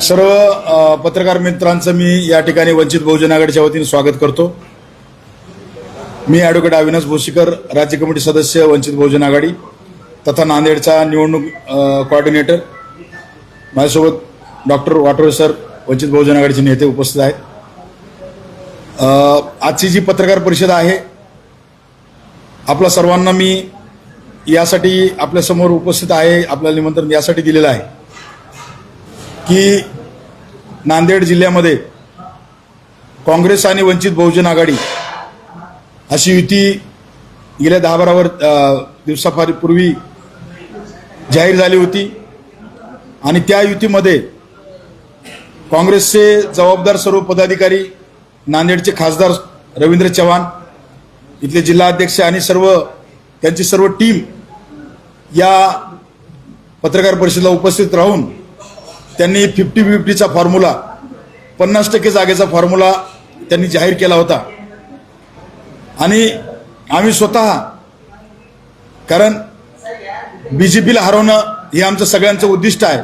सर्व पत्रकार मित्रांचं मी या ठिकाणी वंचित बहुजन आघाडीच्या वतीने स्वागत करतो. मी ॲडव्होकेट अविनाश भोसीकर राज्य कमिटी सदस्य वंचित बहुजन आघाडी तथा नांदेडचा निवडणूक कोऑर्डिनेटर माझ्यासोबत डॉक्टर वाटोळे सर वंचित बहुजन आघाडीचे नेते उपस्थित आहेत. आजची जी पत्रकार परिषद आहे आपल्या सर्वांना मी यासाठी आपल्यासमोर उपस्थित आहे आपल्याला निमंत्रण यासाठी दिलेलं आहे. की नांदेड जिल्ह्यामध्ये काँग्रेस आणि वंचित बहुजन आघाडी अशी युती गेल्या दहा बारा वर अ, दिवसापूर्वी जाहीर झाली होती. आणि त्या युतीमध्ये काँग्रेसचे जबाबदार सर्व पदाधिकारी नांदेडचे खासदार रवींद्र चव्हाण इथले जिल्हाध्यक्ष आणि सर्व त्यांची सर्व टीम या पत्रकार परिषदेला उपस्थित राहून त्यांनी फिफ्टी फिफ्टीचा फॉर्म्युला पन्नास टक्के जागेचा फॉर्म्युला त्यांनी जाहीर केला होता. आणि आम्ही स्वतः कारण बी जे पीला हरवणं हे आमचं सगळ्यांचं उद्दिष्ट आहे.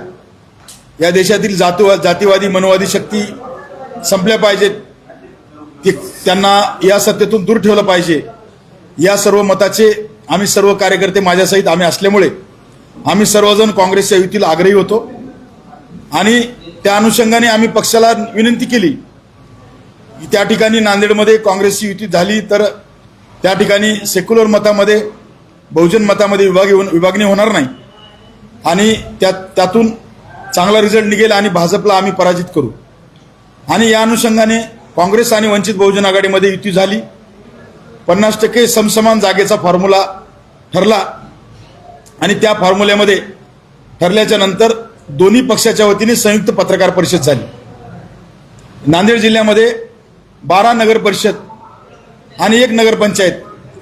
या देशातील जातीवा जातीवादी मनोवादी शक्ती संपल्या पाहिजेत ते त्यांना या सत्तेतून दूर ठेवलं पाहिजे. या सर्व मताचे आम्ही सर्व कार्यकर्ते माझ्यासहित आम्ही असल्यामुळे आम्ही सर्वजण काँग्रेसच्या युतीला आग्रही होतो. आणि त्या अनुषंगाने आम्ही पक्षाला विनंती केली. की त्या ठिकाणी नांदेडमध्ये काँग्रेसची युती झाली तर त्या ठिकाणी सेक्युलर मतामध्ये बहुजन मतामध्ये विभागी विभागणी होणार नाही. आणि त्या त्यातून चांगला रिझल्ट निघेल आणि भाजपला आम्ही पराजित करू. आणि या अनुषंगाने काँग्रेस आणि वंचित बहुजन आघाडीमध्ये युती झाली. पन्नास टक्के समसमान जागेचा फॉर्म्युला ठरला. आणि त्या फॉर्म्युल्यामध्ये ठरल्याच्या नंतर दोन्ही पक्षाच्या वतीने संयुक्त पत्रकार परिषद झाली. नांदेड जिल्ह्यामध्ये बारा नगर परिषद आणि एक नगरपंचायत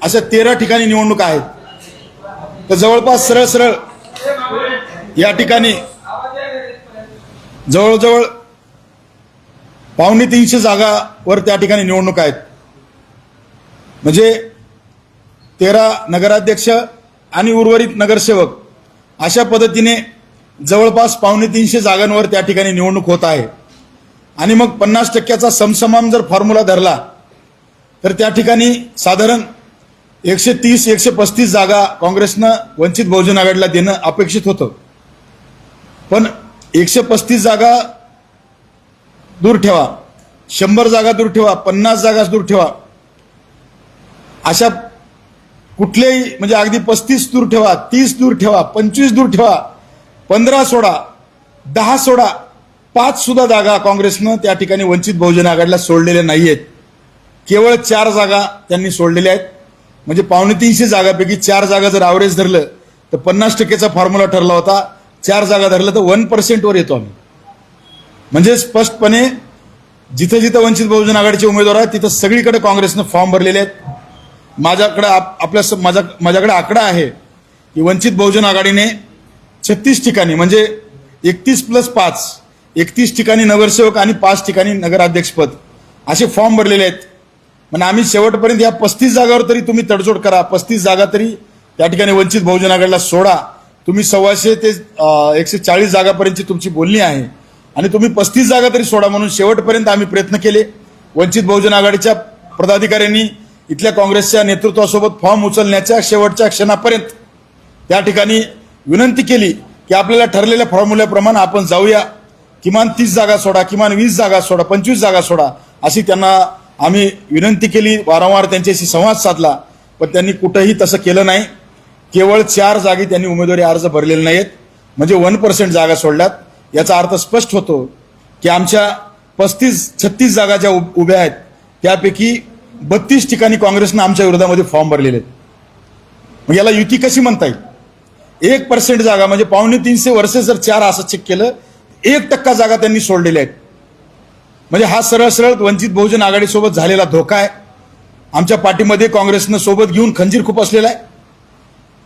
अशा तेरा ठिकाणी निवडणूक आहेत. तर जवळपास सरळ सरळ या ठिकाणी जवळजवळ पावणे तीनशे जागावर त्या ठिकाणी निवडणूक आहेत. म्हणजे तेरा नगराध्यक्ष आणि उर्वरित नगरसेवक अशा पद्धतीने जवळपास पावणे तीनशे जागांवर त्या ठिकाणी निवडणूक होत आहे. आणि मग पन्नास टक्क्याचा समसमाम जर फॉर्म्युला धरला तर त्या ठिकाणी साधारण एकशे तीस एकशे पस्तीस जागा काँग्रेसनं वंचित बहुजन आघाडीला देणं अपेक्षित होतं. पण एकशे पस्तीस जागा दूर ठेवा शंभर जागा दूर ठेवा पन्नास जागा दूर ठेवा अशा कुठलेही म्हणजे अगदी पस्तीस दूर ठेवा तीस दूर ठेवा पंचवीस दूर ठेवा पंधरा सोडा दहा सोडा पाच सुद्धा जागा काँग्रेसनं त्या ठिकाणी वंचित बहुजन आघाडीला सोडलेल्या नाही आहेत केवळ चार जागा त्यांनी सोडलेल्या आहेत. म्हणजे पावणे तीनशे जागापैकी चार जागा जर ॲव्हरेज धरलं तर पन्नास टक्केचा फॉर्म्युला ठरला होता. चार जागा धरलं तर वन पर्सेंटवर येतो आम्ही. म्हणजे स्पष्टपणे जिथं जिथं वंचित बहुजन आघाडीचे उमेदवार आहेत तिथं सगळीकडे काँग्रेसनं फॉर्म भरलेले आहेत. माझ्याकडे आप- आपल्या स- माझ्या माझ्याकडे आकडा आहे की वंचित बहुजन आघाडीने छत्तीस ठिकाणी म्हणजे एकतीस प्लस पाच एकतीस ठिकाणी नगरसेवक आणि पाच ठिकाणी नगराध्यक्षपद असे फॉर्म भरलेले आहेत. म्हणजे आम्ही शेवटपर्यंत या पस्तीस जागावर तरी तुम्ही तडजोड करा. पस्तीस जागा तरी त्या ठिकाणी वंचित बहुजन आघाडीला सोडा. तुम्ही सव्वाशे ते एकशे चाळीस जागापर्यंतची तुमची बोलणी आहे. आणि तुम्ही पस्तीस जागा तरी सोडा म्हणून शेवटपर्यंत आम्ही प्रयत्न केले. वंचित बहुजन आघाडीच्या पदाधिकाऱ्यांनी इथल्या काँग्रेसच्या नेतृत्वासोबत फॉर्म उचलण्याच्या शेवटच्या क्षणापर्यंत त्या ठिकाणी विनंती केली की आपल्याला ठरलेल्या फॉर्म्युल्याप्रमाणे आपण जाऊया. किमान तीस जागा सोडा किमान वीस जागा सोडा पंचवीस जागा सोडा अशी त्यांना आम्ही विनंती केली. वारंवार त्यांच्याशी संवाद साधला पण त्यांनी कुठंही तसं केलं नाही. केवळ चार जागी त्यांनी उमेदवारी अर्ज भरलेले नाहीत. म्हणजे वन पर्सेंट जागा सोडल्यात. याचा अर्थ स्पष्ट होतो की आमच्या पस्तीस छत्तीस जागा ज्या उभ्या आहेत त्यापैकी बत्तीस ठिकाणी काँग्रेसनं आमच्या विरोधामध्ये फॉर्म भरलेले आहेत. मग याला युती कशी म्हणता येईल? एक पर्सेंट जागा म्हणजे पावणे तीनशे वर्षे जर चार असं चेक केलं एक टक्का जागा त्यांनी सोडलेल्या आहेत. म्हणजे हा सरळ सरळ वंचित बहुजन आघाडीसोबत झालेला धोका आहे. आमच्या पाठीमध्ये काँग्रेसनं सोबत घेऊन खंजीर खूप असलेला आहे.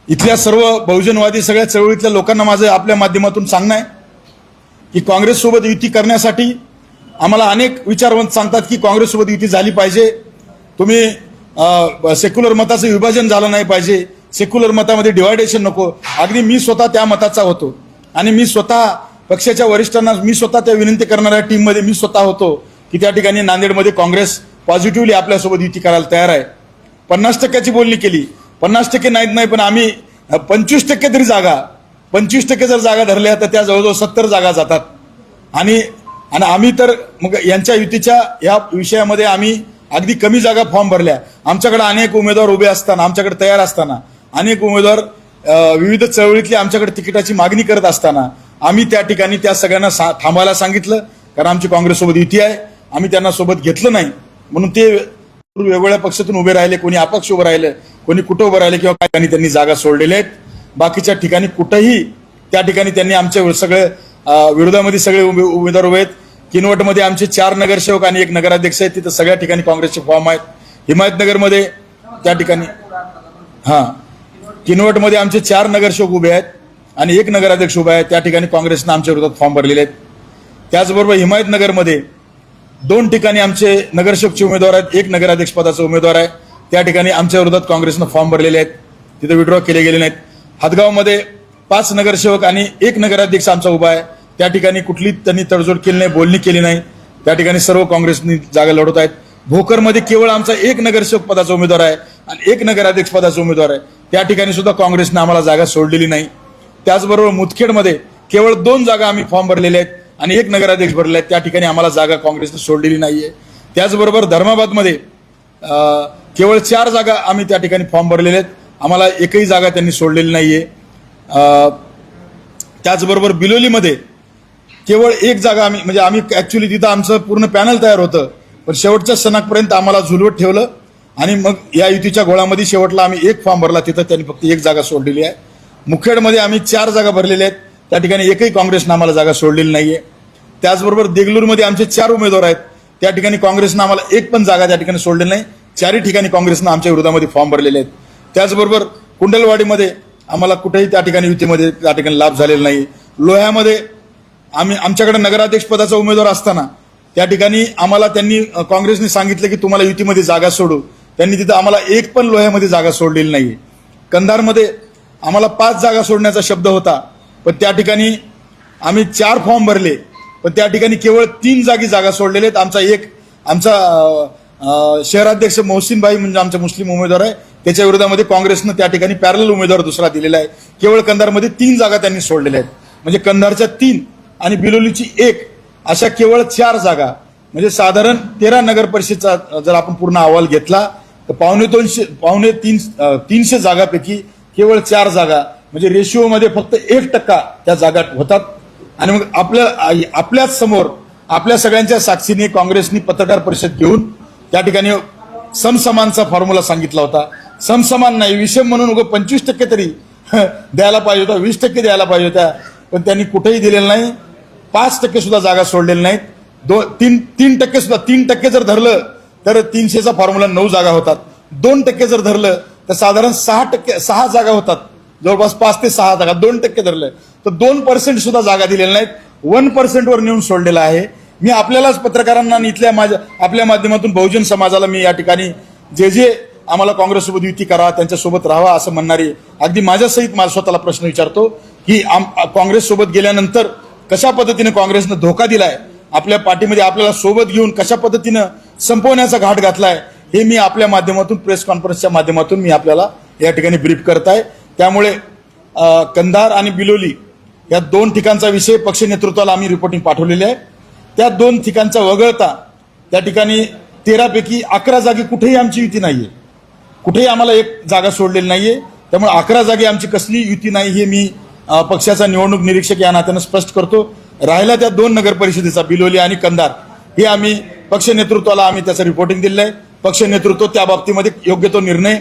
इथल्या सर्व बहुजनवादी सगळ्या चळवळीतल्या लोकांना माझं आपल्या माध्यमातून सांगणं आहे की काँग्रेससोबत युती करण्यासाठी आम्हाला अनेक विचारवंत सांगतात की काँग्रेससोबत युती झाली पाहिजे. तुम्ही सेक्युलर मताचं विभाजन झालं नाही पाहिजे. सेक्युलर मतामध्ये डिवायडेशन नको. अगदी मी स्वतः त्या मताचा होतो. आणि मी स्वतः पक्षाच्या वरिष्ठांना मी स्वतः त्या विनंती करणाऱ्या टीममध्ये मी स्वतः होतो की त्या ठिकाणी नांदेडमध्ये काँग्रेस पॉझिटिव्हली आपल्यासोबत युती करायला तयार आहे. पन्नास टक्क्याची बोलणी केली. पन्नास टक्के नाहीत नाही पण आम्ही पंचवीस टक्के तरी जागा पंचवीस टक्के जर जागा धरल्या तर त्या जवळजवळ सत्तर जागा जातात. आणि आणि आम्ही तर मग यांच्या युतीच्या या विषयामध्ये आम्ही अगदी कमी जागा फॉर्म भरल्या. आमच्याकडे अनेक उमेदवार उभे असताना आमच्याकडे तयार असताना अनेक उमेदवार विविध चळवळीतली आमच्याकडे तिकिटाची मागणी करत असताना आम्ही त्या ठिकाणी त्या सगळ्यांना सा- थांबायला सांगितलं. कारण आमची काँग्रेससोबत युती आहे. आम्ही त्यांना सोबत घेतलं नाही. म्हणून ते वेगवेगळ्या पक्षातून उभे राहिले. कोणी अपक्ष उभं राहिले कोणी कुठं उभं राहिले किंवा काही ठिकाणी त्यांनी जागा सोडलेल्या आहेत. बाकीच्या ठिकाणी कुठंही त्या ठिकाणी त्यांनी आमच्या सगळे विरोधामध्ये सगळे उमे- उमेदवार उभे आहेत. किनवटमध्ये आमचे चार नगरसेवक आणि एक नगराध्यक्ष आहेत. तिथं सगळ्या ठिकाणी काँग्रेसचे फॉर्म आहेत. हिमायतनगरमध्ये त्या ठिकाणी हां. किनवटमध्ये आमचे चार नगरसेवक उभे आहेत आणि एक नगराध्यक्ष उभा आहे. त्या ठिकाणी काँग्रेसनं आमच्या विरोधात फॉर्म भरलेले आहेत. त्याचबरोबर हिमायतनगरमध्ये दोन ठिकाणी आमचे नगरसेवकचे उमेदवार आहेत. एक नगराध्यक्ष पदाचा उमेदवार आहे. त्या ठिकाणी आमच्या विरोधात काँग्रेसनं फॉर्म भरलेले आहेत. तिथे विड्रॉ केले गेले नाहीत. हदगावमध्ये पाच नगरसेवक आणि एक नगराध्यक्ष आमचा उभा आहे. त्या ठिकाणी कुठली त्यांनी तडजोड केली नाही बोलणी केली नाही. त्या ठिकाणी सर्व काँग्रेसनी जागा लढवत आहेत. भोकरमध्ये केवळ आमचा एक नगरसेवक पदाचा उमेदवार आहे आणि एक नगराध्यक्ष पदाचा उमेदवार आहे. त्या ठिकाणी सुद्धा काँग्रेसनं आम्हाला जागा सोडलेली नाही. त्याचबरोबर मुदखेडमध्ये केवळ दोन जागा आम्ही फॉर्म भरलेले आहेत आणि एक नगराध्यक्ष भरले आहेत त्या ठिकाणी आम्हाला जागा काँग्रेसनं सोडलेली नाहीये. त्याचबरोबर धर्माबादमध्ये केवळ चार जागा आम्ही त्या ठिकाणी फॉर्म भरलेले आहेत. आम्हाला एकही जागा त्यांनी सोडलेली नाहीये. आहे त्याचबरोबर बिलोलीमध्ये केवळ एक जागा आम्ही म्हणजे आम्ही ऍक्च्युली तिथं आमचं पूर्ण पॅनल तयार होतं. पण शेवटच्या सणापर्यंत आम्हाला झुलवत ठेवलं. आणि मग या युतीच्या गोळामध्ये शेवटला आम्ही एक फॉर्म भरला तिथं त्यांनी फक्त एक जागा सोडलेली आहे. मुखेडमध्ये आम्ही चार जागा भरलेल्या आहेत. त्या ठिकाणी एकही काँग्रेसनं आम्हाला जागा सोडलेली नाहीये. त्याचबरोबर देगलूरमध्ये आमचे चार उमेदवार आहेत. त्या ठिकाणी काँग्रेसनं आम्हाला एक पण जागा त्या ठिकाणी सोडलेली नाही. चारही ठिकाणी काँग्रेसनं आमच्या विरोधामध्ये फॉर्म भरलेले आहेत. त्याचबरोबर कुंडलवाडीमध्ये आम्हाला कुठेही त्या ठिकाणी युतीमध्ये त्या ठिकाणी लाभ झालेला नाही. लोह्यामध्ये आम्ही आमच्याकडे नगराध्यक्ष पदाचा उमेदवार असताना त्या ठिकाणी आम्हाला त्यांनी काँग्रेसने सांगितलं की तुम्हाला युतीमध्ये जागा सोडू. त्यांनी तिथं आम्हाला एक पण लोह्यामध्ये जागा सोडलेली नाही. कंधारमध्ये आम्हाला पाच जागा सोडण्याचा शब्द होता. पण त्या ठिकाणी आम्ही चार फॉर्म भरले. पण त्या ठिकाणी केवळ तीन जागी जागा सोडलेल्या आहेत. आमचा एक आमचा शहराध्यक्ष मोहसिनभाई म्हणजे आमचा मुस्लिम उमेदवार आहे. त्याच्या विरोधामध्ये काँग्रेसनं त्या ठिकाणी पॅरल उमेदवार दुसरा दिलेला आहे. केवळ कंधारमध्ये तीन जागा त्यांनी सोडलेल्या आहेत. म्हणजे कंधारच्या तीन आणि बिलोलीची एक अशा केवळ चार जागा. म्हणजे साधारण तेरा नगर परिषदचा जर आपण पूर्ण अहवाल घेतला तर पावणे दोनशे पावणे तीन तीनशे जागापैकी केवळ चार जागा म्हणजे रेशिओमध्ये फक्त एक टक्का त्या जागा होतात. आणि मग आपल्या आपल्याच समोर आपल्या सगळ्यांच्या साक्षीने काँग्रेसनी पत्रकार परिषद घेऊन त्या ठिकाणी समसमानचा फॉर्म्युला सांगितला होता. समसमान नाही विषम म्हणून उगं पंचवीस टक्के तरी द्यायला पाहिजे होता वीस टक्के द्यायला पाहिजे होत्या. पण त्यांनी कुठेही दिलेलं नाही. पाच टक्के सुद्धा जागा सोडलेल्या नाहीत. दो तीन तीन टक्के सुद्धा तीन टक्के जर धरलं तर तीनशेचा फॉर्म्युला नऊ जागा होतात. दोन टक्के जर धरलं तर साधारण सहा टक्के सहा जागा होतात. जवळपास पाच ते सहा जागा दोन टक्के धरलं तर दोन पर्सेंट सुद्धा जागा दिलेल्या नाहीत. वन पर्सेंटवर नेऊन सोडलेला आहे. मी आपल्यालाच पत्रकारांना आणि इथल्या माझ्या आपल्या माध्यमातून बहुजन समाजाला मी या ठिकाणी जे जे आम्हाला काँग्रेससोबत युती करा त्यांच्यासोबत राहावा असं म्हणणारी अगदी माझ्यासहित माझा स्वतःला प्रश्न विचारतो की आम काँग्रेससोबत गेल्यानंतर कशा पद्धतीने काँग्रेसनं धोका दिलाय आपल्या पाठीमध्ये आपल्याला सोबत घेऊन कशा पद्धतीनं संपवण्याचा घाट घातलाय हे मी आपल्या माध्यमातून प्रेस कॉन्फरन्सच्या माध्यमातून मी आपल्याला या ठिकाणी ब्रीफ करताय. त्यामुळे कंधार आणि बिलोली या दोन ठिकाणचा विषय पक्ष नेतृत्वाला आम्ही रिपोर्टिंग पाठवलेली आहे. त्या दोन ठिकाणचा वगळता त्या ठिकाणी तेरापैकी अकरा जागी कुठेही आमची युती नाहीये. कुठेही आम्हाला एक जागा सोडलेली नाहीये. त्यामुळे अकरा जागी आमची कसली युती नाही हे मी पक्षाचा निवडणूक निरीक्षक या नात्यानं स्पष्ट करतो. राहिला त्या दोन नगर परिषदेचा बिलोली आणि कंधार. हे आम्ही पक्ष नेतृत्वाला आम्ही त्याचं रिपोर्टिंग दिलेलं आहे पक्ष नेतृत्व त्या बाबतीमध्ये योग्य तो निर्णय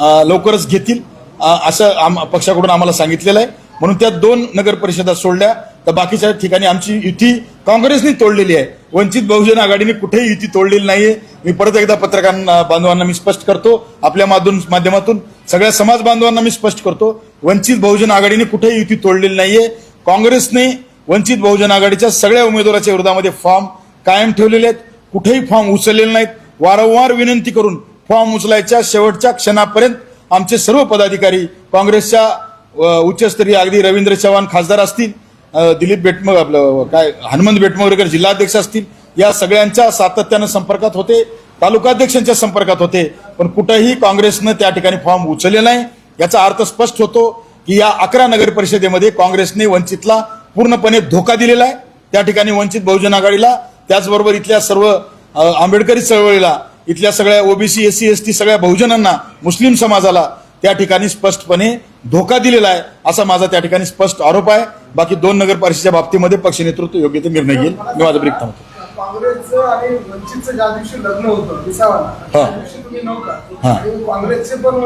लवकरच घेतील असं आम- पक्षाकडून आम्हाला सांगितलेलं आहे. म्हणून त्या दोन नगर परिषदा सोडल्या. तर बाकीच्या ठिकाणी आमची युती काँग्रेसने तोडलेली आहे. वंचित बहुजन आघाडीने कुठेही युती तोडलेली नाहीये. मी परत एकदा पत्रकार बांधवांना मी स्पष्ट करतो. आपल्या माधून माध्यमातून सगळ्या समाज बांधवांना मी स्पष्ट करतो. वंचित बहुजन आघाडीने कुठेही युती तोडलेली नाहीये. काँग्रेसने वंचित बहुजन आघाडीच्या सगळ्या उमेदवाराच्या विरोधामध्ये फॉर्म कायम ठेवलेले आहेत. कुठेही फॉर्म उचललेले नाहीत. वारंवार विनंती करून फॉर्म उचलायच्या शेवटच्या क्षणापर्यंत आमचे सर्व पदाधिकारी काँग्रेसच्या उच्चस्तरीय अगदी रवींद्र चव्हाण खासदार असतील दिलीप बेटमग आपलं काय हनुमंत बेटमगरेकर जिल्हाध्यक्ष असतील या सगळ्यांच्या सातत्यानं संपर्कात होते तालुकाध्यक्षांच्या संपर्कात होते पण कुठंही काँग्रेसनं त्या ठिकाणी फॉर्म उचलले नाही. याचा अर्थ स्पष्ट होतो की या अकरा नगर परिषदेमध्ये काँग्रेसने वंचितला पूर्णपणे धोका दिलेला आहे. त्या ठिकाणी वंचित बहुजन आघाडीला त्याचबरोबर इथल्या सर्व आंबेडकरी चळवळीला इथल्या सगळ्या OBC S C S T सगळ्या बहुजनांना मुस्लिम समाजाला त्या ठिकाणी स्पष्टपणे धोका दिलेला आहे असा माझा त्या ठिकाणी स्पष्ट आरोप आहे. बाकी दोन नगर परिषदेच्या बाबतीमध्ये पक्ष नेतृत्व योग्य ते निर्णय घेईल. मी माझा ब्रेक थांबतो. काँग्रेसचं आणि वंचितचं ज्या दिवशी लग्न होतं विसावाला त्या दिवशी तुम्ही नव्हता. हा. आणि काँग्रेसचे पण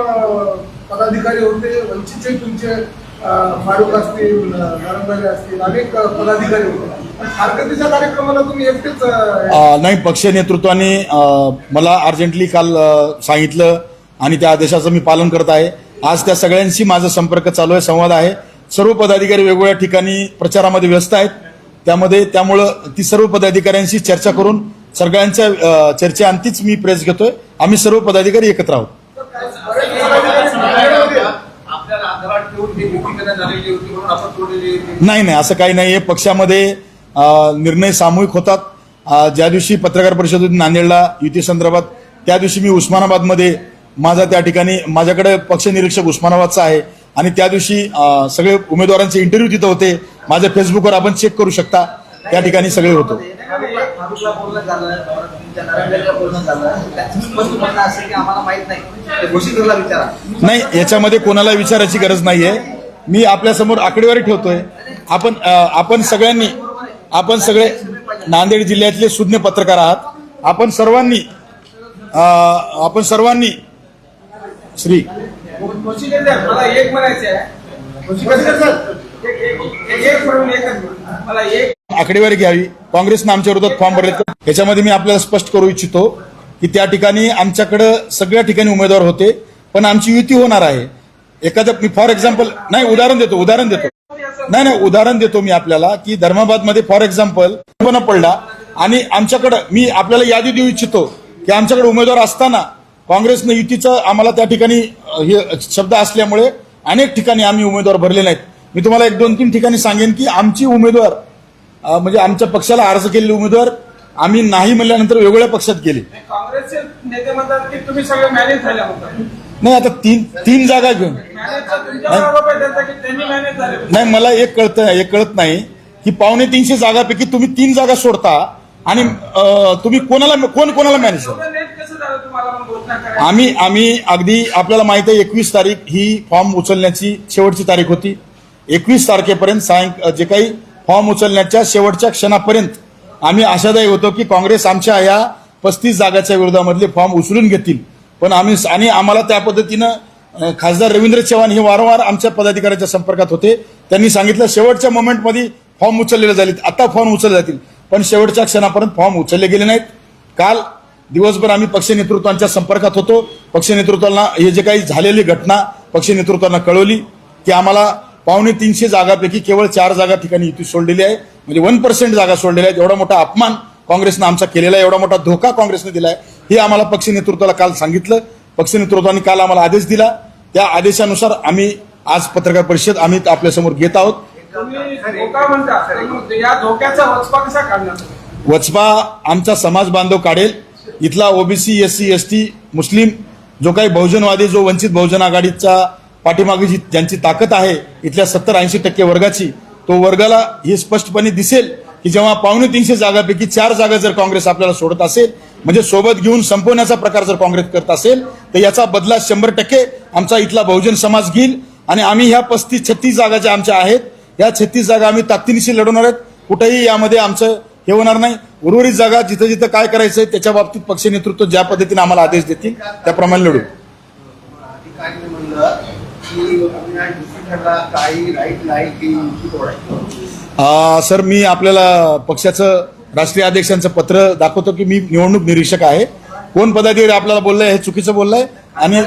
पदाधिकारी होते वंचितचे तुमचे फारुख असतील नरंदरे असतील अनेक पदाधिकारी होते. कार्यक्रमाला तुम्ही एकटेच नाही पक्ष नेतृत्वाने मला अर्जंटली काल सांगितलं आणि त्या आदेशाचं मी पालन करत आहे. आज त्या सगळ्यांशी माझा संपर्क चालू आहे संवाद आहे. सर्व पदाधिकारी वेगवेगळ्या ठिकाणी प्रचारामध्ये व्यस्त आहेत. त्यामध्ये त्यामुळं ती सर्व पदाधिकाऱ्यांशी चर्चा करून सगळ्यांच्या चर्चेअंतीच मी प्रेस घेतोय. आम्ही सर्व पदाधिकारी एकत्र आहोत बरेच पदाधिकारी नांदेडमध्ये आहेत. आपल्याला आधारात ठेवून ती युती करण्यात आलेली होती म्हणून आपण तोडलेली होती नाही नाही असं काही नाहीये. पक्षामध्ये अ, निर्णय सामूहिक होतात. ज्या दिवशी पत्रकार परिषद होती नांदेडला युती संदर्भात त्या दिवशी मी उस्मानाबादमध्ये माझा त्या ठिकाणी माझ्याकडे पक्ष निरीक्षक उस्मानाबादचा आहे. आणि त्या दिवशी सगळे उमेदवारांचे इंटरव्ह्यू तिथं होते. माझ्या फेसबुकवर आपण चेक करू शकता. त्या ठिकाणी सगळे होतो. नाही नाही याच्यामध्ये कोणाला विचारायची गरज नाहीये. मी आपल्यासमोर आकडेवारी ठेवतोय. आपण आपण सगळ्यांनी आपण सगळे नांदेड जिल्ह्यातले सुज्ञ पत्रकार आहात. आपण सर्वांनी आपण सर्वांनी श्री मला एक म्हणायचं आकडेवारी घ्यावी. काँग्रेसनं आमच्या विरोधात फॉर्म भरले याच्यामध्ये मी आपल्याला स्पष्ट करू इच्छितो की त्या ठिकाणी आमच्याकडं सगळ्या ठिकाणी उमेदवार होते पण आमची युती होणार आहे. एखादं मी फॉर एक्झाम्पल नाही उदाहरण देतो उदाहरण देतो. नाही नाही उदाहरण देतो मी आपल्याला की धर्माबादमध्ये फॉर एक्झाम्पल पण पडला आणि आमच्याकडं मी आपल्याला यादी देऊ इच्छितो की आमच्याकडे उमेदवार असताना काँग्रेसनं युतीचं आम्हाला त्या ठिकाणी हे शब्द असल्यामुळे अनेक ठिकाणी आम्ही उमेदवार भरले नाहीत. मी तुम्हाला एक दोन तीन ठिकाणी सांगेन की आमची उमेदवार म्हणजे आमच्या पक्षाला अर्ज केलेले उमेदवार आम्ही नाही म्हणल्यानंतर वेगवेगळ्या पक्षात गेले. काँग्रेसचे नेते म्हणतात की तुम्ही सगळे मॅनेज झाल्या नाही आता तीन तीन जागा घेऊन. नाही मला एक कळत एक कळत नाही की पावणे तीनशे जागापैकी तुम्ही तीन जागा सोडता आणि तुम्ही कोणाला कोण कोणाला मॅनेज आम्ही आम्ही अगदी आपल्याला माहीत आहे एकवीस तारीख ही फॉर्म उचलण्याची शेवटची तारीख होती. एकवीस तारखेपर्यंत सायं जे काही फॉर्म उचलण्याच्या शेवटच्या क्षणापर्यंत आम्ही आशादायी होतो की काँग्रेस आमच्या या पस्तीस जागाच्या विरोधामधले फॉर्म उचलून घेतील. पण आम्ही आणि आम्हाला त्या पद्धतीनं खासदार रवींद्र चव्हाण हे वारंवार आमच्या पदाधिकाऱ्याच्या संपर्कात होते. त्यांनी सांगितलं शेवटच्या मोमेंटमध्ये फॉर्म उचललेले झाले आता फॉर्म उचलले जातील. पण शेवटच्या क्षणापर्यंत फॉर्म उचलले गेले नाहीत. काल दिवसभर आम्ही पक्ष नेतृत्वांच्या संपर्कात होतो. पक्ष नेतृत्वांना हे जे काही झालेली घटना पक्ष नेतृत्वांना कळवली की आम्हाला पावणे तीनशे जागापैकी केवळ चार जागा ठिकाणी युती सोडलेली आहे. म्हणजे वन पर्सेंट जागा सोडलेल्या आहेत. एवढा मोठा अपमान काँग्रेसनं आमचा केलेला आहे. एवढा मोठा धोका काँग्रेसने आहे हे आम्हाला पक्ष नेतृत्वाला काल सांगितलं. पक्ष नेतृत्वाने काल आम्हाला आदेश दिला. त्या आदेशानुसार आम्ही आज पत्रकार परिषद आम्ही आपल्यासमोर घेत आहोत? वचपा आमचा समाज बांधव काढेल. इथला OBC S C S T मुस्लिम जो काही बहुजनवादी जो वंचित बहुजन आघाडीचा पाठीमागे जी ज्यांची ताकद आहे इथल्या सत्तर ऐंशी टक्के वर्गाची तो वर्गाला हे स्पष्टपणे दिसेल की जेव्हा पावणे तीनशे जागापैकी चार जागा जर काँग्रेस आपल्याला सोडत असेल म्हणजे सोबत घेऊन संपवण्याचा प्रकार जर काँग्रेस करत असेल तर याचा बदला शंभर टक्के आमचा इथला बहुजन समाज घेईल. आणि आम्ही ह्या पस्तीस छत्तीस जागा ज्या आमच्या आहेत या छत्तीस जागा आम्ही ताकदीनिशी लढवणार आहेत. कुठेही यामध्ये आमचं हे होणार नाही. उर्वरित जागा जिथं जिथं काय करायचंय त्याच्या बाबतीत पक्ष नेतृत्व ज्या पद्धतीने आम्हाला आदेश देतील त्याप्रमाणे लढू. सर मी आपल्याला पक्षाचं राष्ट्रीय अध्यक्षांचं पत्र दाखवतो की मी निवडणूक निरीक्षक आहे. कोण पदाधिकारी आपल्याला बोललंय हे चुकीचं बोललंय आणि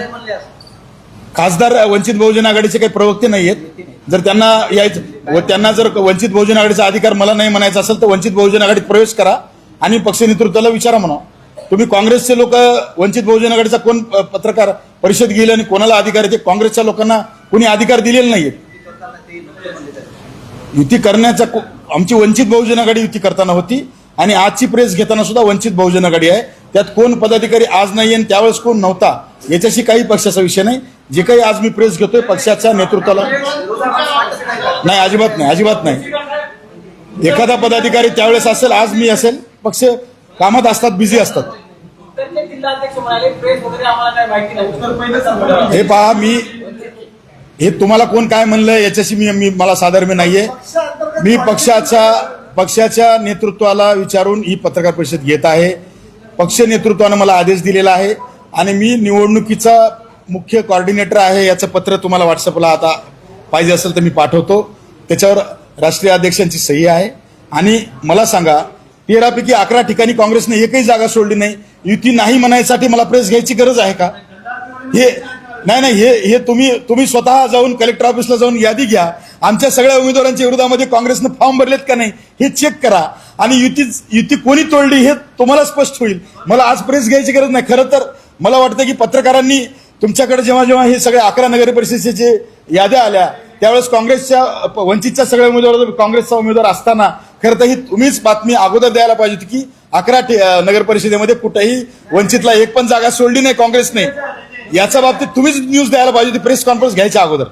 खासदार वंचित बहुजन आघाडीचे काही प्रवक्ते नाही आहेत. जर त्यांना यायचं व त्यांना जर वंचित बहुजन आघाडीचा अधिकार मला नाही म्हणायचा असेल तर वंचित बहुजन आघाडीत प्रवेश करा आणि पक्ष नेतृत्वाला विचारा म्हणा. तुम्ही काँग्रेसचे लोक वंचित बहुजन आघाडीचा कोण पत्रकार परिषद घेईल आणि कोणाला अधिकार येते काँग्रेसच्या लोकांना कोणी अधिकार दिलेले नाहीयेत युती करण्याचा आमची वंचित बहुजन आघाडी युती करताना होती आणि आजची प्रेस घेताना सुद्धा वंचित बहुजन आघाडी आहे. त्यात कोण पदाधिकारी आज नाही आणि त्यावेळेस कोण नव्हता याच्याशी काही पक्षाचा विषय नाही. जे काही आज मी प्रेस घेतोय पक्षाच्या नेतृत्वाला नाही अजिबात नाही अजिबात नाही. एखादा पदाधिकारी त्यावेळेस असेल आज मी असेल पक्ष कामात असतात बिझी असतात. हे पहा मी हे तुम्हाला कोण काय म्हणलं याच्याशी मी मी मला साधर्म्य नाहीये. मी पक्षाच्या पक्षाच्या नेतृत्वाला विचारून ही पत्रकार परिषद घेत आहे. पक्ष नेतृत्वानं मला आदेश दिलेला आहे आणि मी निवडणुकीचा मुख्य कॉर्डिनेटर आहे याचं पत्र तुम्हाला व्हॉट्सअपला आता पाहिजे असेल तर मी पाठवतो. त्याच्यावर राष्ट्रीय अध्यक्षांची सही आहे. आणि मला सांगा तेरापैकी अकरा ठिकाणी काँग्रेसने एकही जागा सोडली नाही. युती नाही म्हणायसाठी मला प्रेस घ्यायची गरज आहे का? हे नाही नाही हे हे तुम्ही तुम्ही स्वतः जाऊन कलेक्टर ऑफिसला जाऊन यादी घ्या. आमच्या सगळ्या उमेदवारांच्या विरोधामध्ये काँग्रेसनं फॉर्म भरलेत का नाही हे चेक करा. आणि युती युती कोणी तोडली हे तुम्हाला स्पष्ट होईल. मला आज प्रेस घ्यायची गरज नाही. खरं तर मला वाटतं की पत्रकारांनी तुमच्याकडे जेव्हा जेव्हा हे सगळे अकरा नगर परिषदेचे याद्या आल्या त्यावेळेस काँग्रेसच्या वंचितच्या सगळ्या उमेदवार काँग्रेसचा उमेदवार असताना खरं तर ही तुम्हीच बातमी अगोदर द्यायला पाहिजे होती की अकरा नगर परिषदेमध्ये कुठेही वंचितला एक पण जागा सोडली नाही काँग्रेसने. याच्या बाबतीत तुम्हीच न्यूज द्यायला पाहिजे होती प्रेस कॉन्फरन्स घ्यायच्या अगोदर.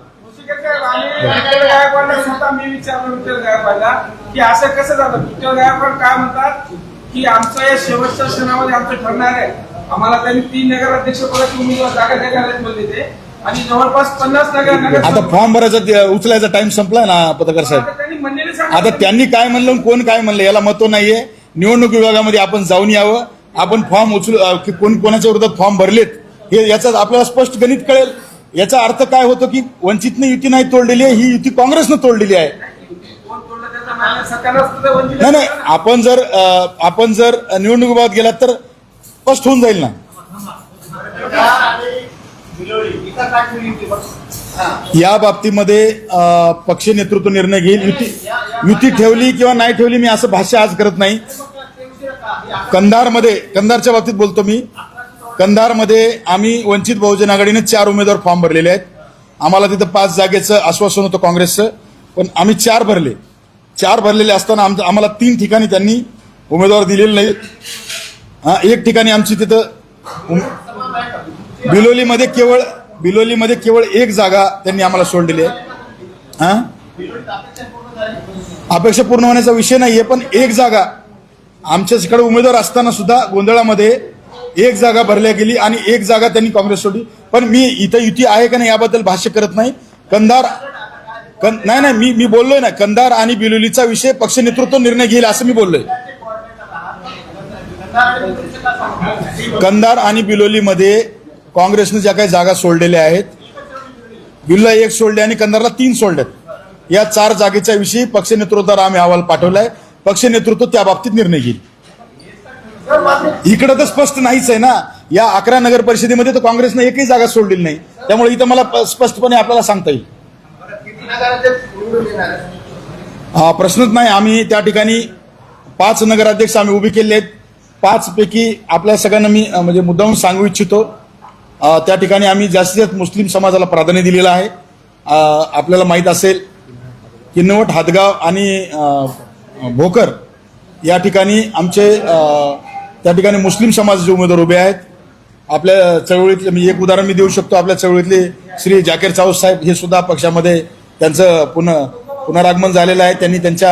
की असं कसं झालं काय म्हणतात की या शेवटच्या क्षणामध्ये आमचं ठरणार आहे आम्हाला त्यांनी तीन नगराध्यक्ष पदाची उमेदवार जागा म्हणले ते आणि जवळपास पन्नास नगर आता फॉर्म भरायचा उचलायचा टाइम संपलाय ना पत्रकार साहेब? आता त्यांनी काय म्हणलं कोण काय म्हणलं याला महत्त्व नाहीये. निवडणूक विभागामध्ये आपण जाऊन यावं. आपण फॉर्म उचलू की कोण कोणाच्या विरोधात फॉर्म भरलेत? हे याचा आपल्याला स्पष्ट गणित कळेल. याचा अर्थ काय होतो की वंचितने युती नाही तोडलेली आहे ही युती काँग्रेसनं तोडलेली आहे. नाही नाही आपण जर आपण जर निवडणुकीबाबत गेलात तर स्पष्ट होऊन जाईल ना. या बाबतीमध्ये पक्ष नेतृत्व निर्णय घेईल. युती युती ठेवली किंवा नाही ठेवली मी असं भाष्य आज करत नाही. कंधारमध्ये कंधारच्या बाबतीत बोलतो मी. कंधारमध्ये आम्ही वंचित बहुजन आघाडीने चार उमेदवार फॉर्म भरलेले आहेत. आम्हाला तिथं पाच जागेचं आश्वासन होतं काँग्रेसचं. पण आम्ही चार भरले. चार भरलेले असताना आमचं आम्हाला तीन ठिकाणी त्यांनी उमेदवार दिलेले नाही हां एक ठिकाणी आमची तिथं उम- बिलोलीमध्ये केवळ बिलोलीमध्ये केवळ एक जागा त्यांनी आम्हाला सोडलेली आहे. हा? अपेक्षा पूर्ण होण्याचा विषय नाही आहे पण एक जागा आमच्याकडे उमेदवार असताना सुद्धा गोंधळामध्ये एक जागा भरल्या गेली आणि एक जागा त्यांनी काँग्रेस सोडली. पण मी इथं युती आहे का नाही याबद्दल भाष्य करत नाही. कंधार कं नाही नाही मी मी बोललोय ना कंधार आणि बिलोलीचा विषय पक्ष नेतृत्व निर्णय घेईल असं मी बोललोय. कंधार आणि बिलोलीमध्ये काँग्रेसनं ज्या काही जागा सोडलेल्या आहेत बिल्ला एक सोडले आणि कंधारला तीन सोडल्यात. या चार जागेच्या विषयी पक्ष नेतृत्वाला आम्ही अहवाल पाठवलाय. पक्ष नेतृत्व त्या बाबतीत निर्णय घेईल. इकडं तर स्पष्ट नाहीच आहे ना. या अकरा नगर परिषदेमध्ये तर काँग्रेसनं एकही जागा सोडलेली नाही. त्यामुळे इथं मला स्पष्टपणे आपल्याला सांगता येईल. हा प्रश्नच नाही. आम्ही त्या ठिकाणी पाच नगराध्यक्ष आम्ही उभे केले आहेत. पाच पैकी आपल्या सगळ्यांना मी म्हणजे मुद्दाहून सांगू इच्छितो. त्या ठिकाणी आम्ही जास्तीत जास्त मुस्लिम समाजाला प्राधान्य दिलेलं आहे. आपल्याला माहीत असेल किनवट हादगाव आणि भोकर या ठिकाणी आमचे त्या ठिकाणी मुस्लिम समाजाचे उमेदवार उभे आहेत. आपल्या चळवळीतले मी एक उदाहरण मी देऊ शकतो आपल्या चळवळीतले श्री जाकीर चाऊस साहेब हे सुद्धा पक्षामध्ये त्यांचं पुन पुनरागमन झालेलं आहे. त्यांनी त्यांच्या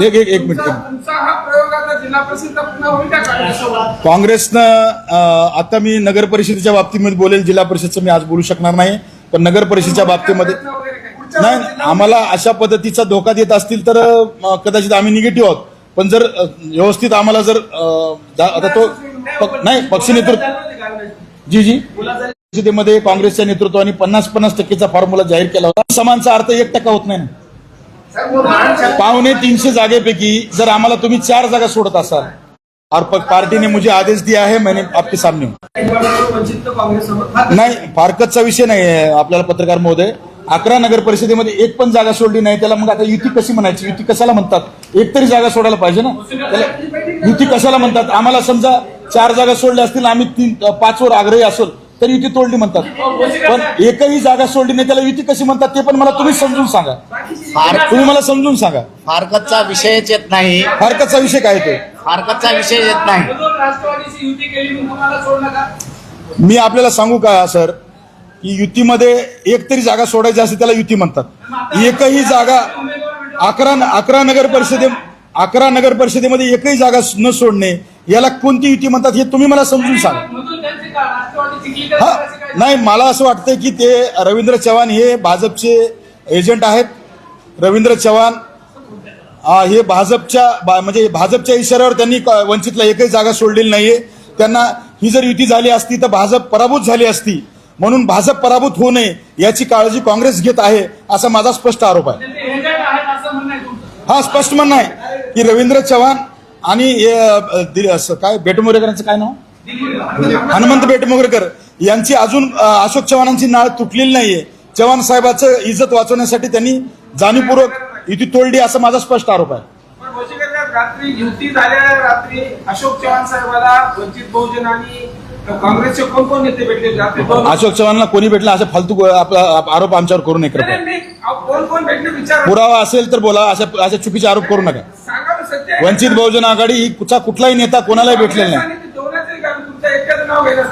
एक- एक एक मिनिट आता काँग्रेसनं आता मी नगर परिषदेच्या बाबतीमध्ये बोलेल जिल्हा परिषदचं मी आज बोलू शकणार नाही पण नगर परिषदेच्या बाबतीमध्ये नाही आम्हाला अशा पद्धतीचा धोका देत असतील तर अं, कदाचित आम्ही निगेटिव्ह आहोत. पण जर अं, व्यवस्थित आम्हाला जर अं, जा- आता तो पक- नाही पक्ष नेतृत्व जी जी. परिषदेमध्ये काँग्रेसच्या नेतृत्वाने पन्नास पन्नास टक्केचा फॉर्म्युला जाहीर केला होता. समानचा अर्थ एक टक्का होत नाही ना. पावणे तीनशे जागेपैकी जर आम्हाला तुम्ही चार जागा सोडत असाल और प- पार्टी ने मुझे आदेश दिया है मैंने आपके सामने हूं. वंचित नाही फारकतचा विषय नाही आहे आपल्याला पत्रकार महोदय. अकरा नगर परिषदेमध्ये एक पण जागा सोडली नाही त्याला मग आता युती कशी म्हणायची? युती कशाला म्हणतात? एक तरी जागा सोडायला पाहिजे ना? त्याला युती कशाला म्हणतात? आम्हाला समजा चार जागा सोडल्या असतील आम्ही तीन पाच वर आग्रही असेल तर युती तोडली म्हणतात. पण एकही जागा सोडली नाही त्याला युती कशी म्हणतात ते पण मला तुम्ही समजून सांगा. फार तुम्ही मला समजून सांगा. फारकतचा विषयच येत नाही. फारकतचा विषय काय ते? फारकतचा विषय येत नाही. म्हणून राष्ट्रवादीची युती केली म्हणून तुम्हाला सोड नका. मी आपल्याला सांगू का सर? की युतीमध्ये एक तरी जागा सोडायची असते त्याला युती म्हणतात. एकही जागा अकरा अकरा नगर परिषदे अकरा नगर परिषदेमध्ये एकही जागा न सोडणे याला कोणती युती म्हणतात हे तुम्ही मला समजून सांगा. हा नाही मला असं वाटतं की ते रवींद्र चव्हाण हे भाजपचे एजंट आहेत. रवींद्र चव्हाण हे भाजपच्या बा- म्हणजे भाजपच्या इशाऱ्यावर त्यांनी क- वंचितला एकही जागा सोडलेली नाहीये. त्यांना ही जर युती झाली असती तर भाजप पराभूत झाली असती. म्हणून भाजप पराभूत होऊ नये याची काळजी काँग्रेस घेत आहे असा माझा स्पष्ट आरोप आहे. हा स्पष्ट म्हणणं आहे की रवींद्र चव्हाण आणि काय बेटमोरेकरांचं काय नाव? हनुमंत बेटमोगरेकर यांची अजून अशोक चव्हाणांची नाळ तुटलेली नाहीये. चव्हाण साहेबाचं इज्जत वाचवण्यासाठी त्यांनी जाणीवपूर्वक युती तोडली असा माझा स्पष्ट आरोप आहे. रात्री युती झाल्या रात्री अशोक चव्हाण साहेबाला वंचित बहुजन आणि काँग्रेसचे कोण कोण नेते भेटले? अशोक चव्हाणला कोणी भेटला? असं फालतू आपला आप- आरोप आमच्यावर करू नये कृपया नाही, नाही. अहो, कोण कोण भेटले विचार. पुरावा असेल तर बोला अशा अशा चुकीचे आरोप करू नका. वंचित बहुजन आघाडी ही कुठचा कुठलाही नेता कोणालाही भेटलेला नाही.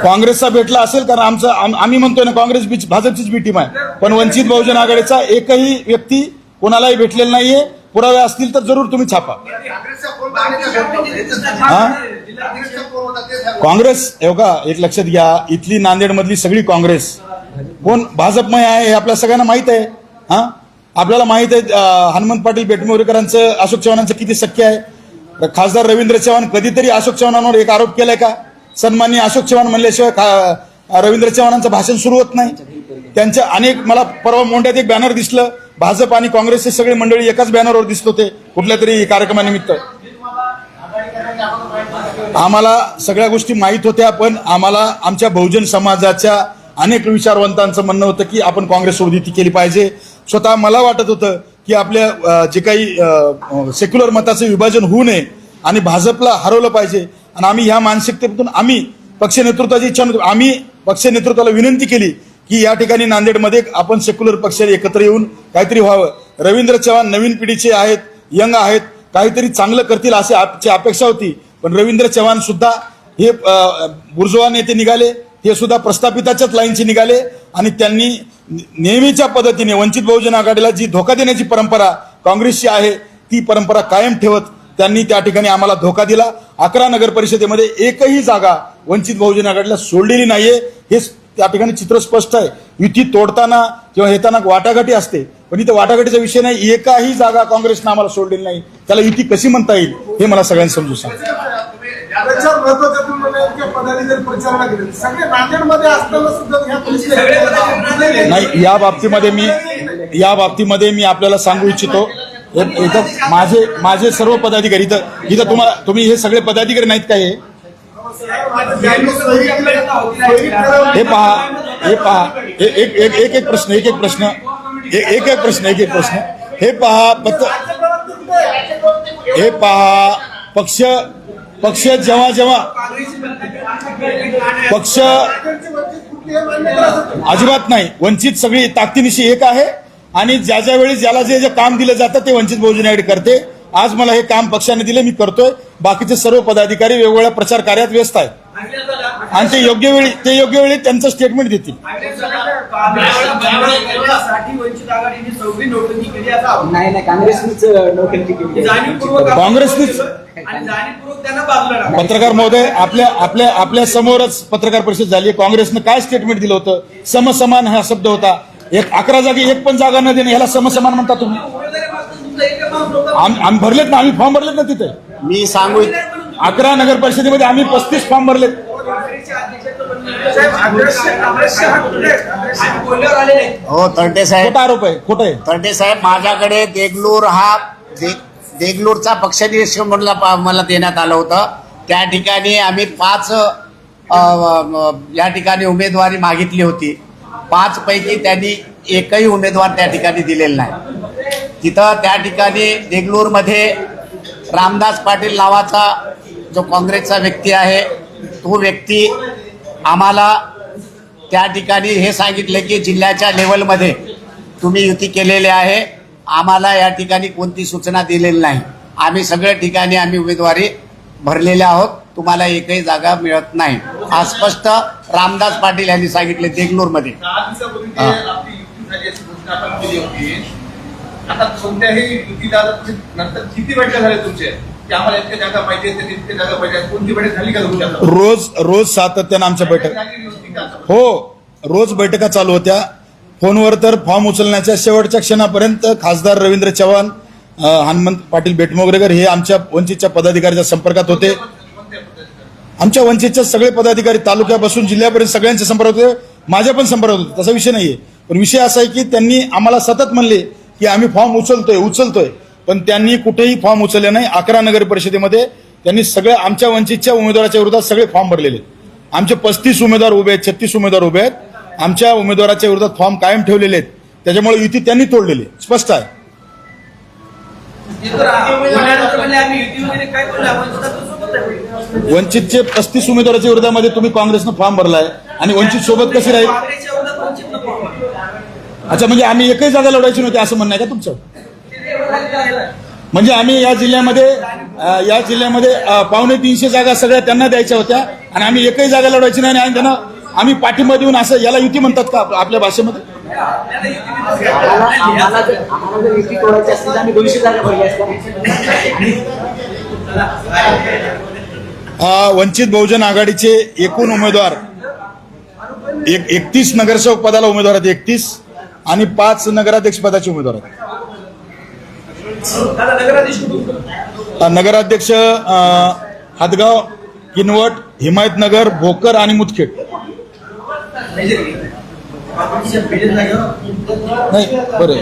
काँग्रेसचा भेटला असेल कारण आमचं आम- आम्ही म्हणतोय ना काँग्रेस बी भाजपचीच बी टीम आहे. पण वंचित बहुजन आघाडीचा एकही व्यक्ती कोणालाही भेटलेला नाहीये. पुरावे असतील तर जरूर तुम्ही छापा. काँग्रेसचा कोण होता? हा? काँग्रेस हो का एक लक्षात घ्या इथली नांदेड मधली सगळी काँग्रेस. कोण भाजपमय आहे हे आपल्या सगळ्यांना माहीत आहे हा? आपल्याला माहीत आहे हनुमंत पाटील बेटमोरेकरांचं अशोक चव्हाणांचं किती शक्य आहे? खासदार रवींद्र चव्हाण कधीतरी अशोक चव्हाणांवर एक आरोप केलाय का? सन्मान्य अशोक चव्हाण म्हणल्याशिवाय रवींद्र चव्हाणांचं भाषण सुरू होत नाही. त्यांच्या अनेक मला परवा मोंड्यात एक बॅनर दिसलं भाजप आणि काँग्रेसचे सगळे मंडळी एकाच बॅनरवर दिसत होते कुठल्या तरी कार्यक्रमानिमित्त. आम्हाला सगळ्या गोष्टी माहीत होत्या पण आम्हाला आमच्या बहुजन समाजाच्या अनेक विचारवंतांचं म्हणणं होतं की आपण काँग्रेस युती केली पाहिजे. स्वतः मला वाटत होतं की आपल्या जे काही सेक्युलर मताचं विभाजन होऊ नये आणि भाजपला हरवलं पाहिजे. आणि आम्ही ह्या मानसिकतेतून आम्ही पक्ष नेतृत्वाची इच्छा नव्हती आम्ही पक्ष नेतृत्वाला विनंती केली की या ठिकाणी नांदेडमध्ये आपण सेक्युलर पक्ष एकत्र येऊन काहीतरी व्हावं. रवींद्र चव्हाण नवीन पिढीचे आहेत यंग आहेत काहीतरी चांगलं करतील अशी आमची अपेक्षा होती. पण रवींद्र चव्हाण सुद्धा हे अ, बुर्जुआ नेते निघाले हे सुद्धा प्रस्थापिताच्याच लाईनचे निघाले आणि त्यांनी नेहमीच्या पद्धतीने वंचित बहुजन आघाडीला जी धोका देण्याची परंपरा काँग्रेसची आहे ती परंपरा कायम ठेवत त्यांनी त्या ठिकाणी आम्हाला धोका दिला. अकरा नगर परिषदेमध्ये एकही जागा वंचित बहुजन आघाडीला सोडलेली नाहीये हे त्या ठिकाणी चित्र स्पष्ट आहे. युती तोडताना किंवा येताना वाटाघाटी असते पण इथं वाटाघाटीचा विषय नाही. एकाही जागा काँग्रेसनं आम्हाला सोडलेली नाही. त्याला युती कशी म्हणता येईल हे मला सगळ्यांनी समजू सांगा. प्रचार महत्त्वाचा तुम्ही म्हणाल प्रचाराला गेले सगळे नांदेडमध्ये असताना सुद्धा नाही या बाबतीमध्ये मी या बाबतीमध्ये मी आपल्याला सांगू इच्छितो एक- इथं माझे माझे सर्व पदाधिकारी इथं इथं तुम्हाला तुम्ही हे सगळे पदाधिकारी नाहीत का हे? हे पहा हे पहा हे- एक एक एक एक प्रश्न एक एक प्रश्न एक एक प्रश्न एक एक प्रश्न. हे पहा पत्र हे पहा पक्ष पक्ष जेव्हा जेव्हा पक्ष अजिबात नाही. वंचित सगळी ताकदीनिशी एक आहे आणि ज्या ज्या वेळी ज्याला जे जे काम दिलं जातं ते वंचित बहुजन आघाडी करते. आज मला हे काम पक्षाने दिले मी करतोय. बाकीचे सर्व पदाधिकारी वेगवेगळ्या प्रचार कार्यात व्यस्त आहेत. आणि ते योग्य वेळी ते योग्य वेळी त्यांचं स्टेटमेंट देतील. साठी वंचित आघाडीने सगळी नोटंकी केली असा आरोप. नाही नाही काँग्रेसनीच नोकरी केली जाणीवपूर्वक आपण काँग्रेसनीच- आणि जाणीवपूर्वक त्यांना बाजूला टाकलं. पत्रकार महोदय आपल्या आपल्या आपल्या समोरच पत्रकार परिषद झाली काँग्रेसनं काय स्टेटमेंट दिलं होतं समसमान हा शब्द होता एक अकरा जागी एक पण जागा न देणे ह्याला समसमान म्हणता तुम्ही उमेदवारी मात्र तुमचा एकच माणूस होता. आम- आम्ही भरलेत ना आम्ही फॉर्म भरलेत ना तिथे मी सांगू अकरा नगर परिषदेमध्ये आम्ही पस्तीस फॉर्म भरलेत काँग्रेसचे हा कुठे हो तरटे साहेब. खोटा आरोप आहे? खोटं आहे? तरटे साहेब माझ्याकडे देगलूर हा दे- देगलूरचा पक्षनिरीक्षक म्हणून पा- मला देण्यात आलं होतं. त्या ठिकाणी आम्ही पाच अ, अ, या ठिकाणी उमेदवारी मागितली होती. पाच पैकी त्यांनी एकही उमेदवार त्या ठिकाणी दिलेला नाही. तिथं त्या ठिकाणी देगलूरमध्ये रामदास पाटील नावाचा जो काँग्रेसचा व्यक्ती आहे तो व्यक्ती आम्हाला त्या ठिकाणी हे सांगितले की जिल्ह्याच्या लेवलमध्ये तुम्ही युती केलेली आहे. आम्हाला या ठिकाणी कोणती सूचना दिलेली नाही. आम्ही सगळ्या ठिकाणी आम्ही उमेदवारी भरलेल्या आहोत. तुम्हाला एकही जागा मिळत नाही. हा स्पष्ट रामदास पाटील यांनी सांगितले देगलूरमध्ये. हा. झाली आता कोणत्याही नंतर किती बैठका झाल्या तुमचे? की आम्हाला इतक्या जागा पाहिजे इतक्या जागा पाहिजे कोणती बैठक झाली का तुमच्या आता? रोज रोज सातत्यानं आमच्या बैठक? हो रोज बैठका चालू होत्या फोनवर तर फॉर्म उचलण्याच्या शेवटच्या क्षणापर्यंत खासदार रवींद्र चव्हाण हनुमंत पाटील बेटमोगरेकर हे आमच्या वंचितच्या पदाधिकाऱ्याच्या संपर्कात होते? आमच्या वंचितच्या सगळे पदाधिकारी तालुक्यापासून जिल्ह्यापर्यंत सगळ्यांच्या संपर्कात होते माझ्या पण संपर्कात होते तसा विषय नाहीये पण विषय असा आहे की त्यांनी आम्हाला सतत म्हणले की आम्ही फॉर्म उचलतोय उचलतोय पण त्यांनी कुठेही फॉर्म उचलले नाही अकरा नगर परिषदेमध्ये त्यांनी सगळ्या आमच्या वंचितच्या उमेदवाराच्या विरोधात सगळे फॉर्म भरलेले आहेत. आमचे पस्तीस उमेदवार उभे आहेत छत्तीस उमेदवार उभे आहेत आमच्या उमेदवाराच्या विरोधात फॉर्म कायम ठेवलेले आहेत त्याच्यामुळे युती त्यांनी तोडलेली. स्पष्ट आहे. वंचितचे पस्तीस उमेदवाराच्या विरोधामध्ये तुम्ही काँग्रेसनं फॉर्म भरलाय आणि वंचित सोबत कशी राहील. अच्छा म्हणजे आम्ही एकही जागा लढवायची नव्हती असं म्हणणं आहे का तुमचं. म्हणजे आम्ही या जिल्ह्यामध्ये या जिल्ह्यामध्ये पावणे तीनशे जागा सगळ्या त्यांना द्यायच्या होत्या. आणि आम्ही एकही जागा लढवायची नाही आणि त्यांना आम्ही पाठिंबा देऊन असं याला युती म्हणतात का आप- आपल्या भाषेमध्ये? वंचित बहुजन आघाडीचे एकूण उमेदवार एक एकतीस नगरसेवक पदाला उमेदवार आहेत एकतीस आणि पाच नगराध्यक्ष पदाचे उमेदवार आहेत. नगराध्यक्ष अ, हातगाव किनवट हिमायतनगर भोकर आणि मुदखेड. नाही बरं.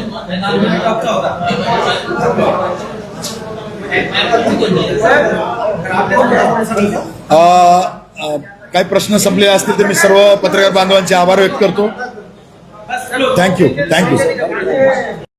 काही प्रश्न संपलेले असतील तर मी सर्व पत्रकार बांधवांचे आभार व्यक्त करतो. Thank you thank you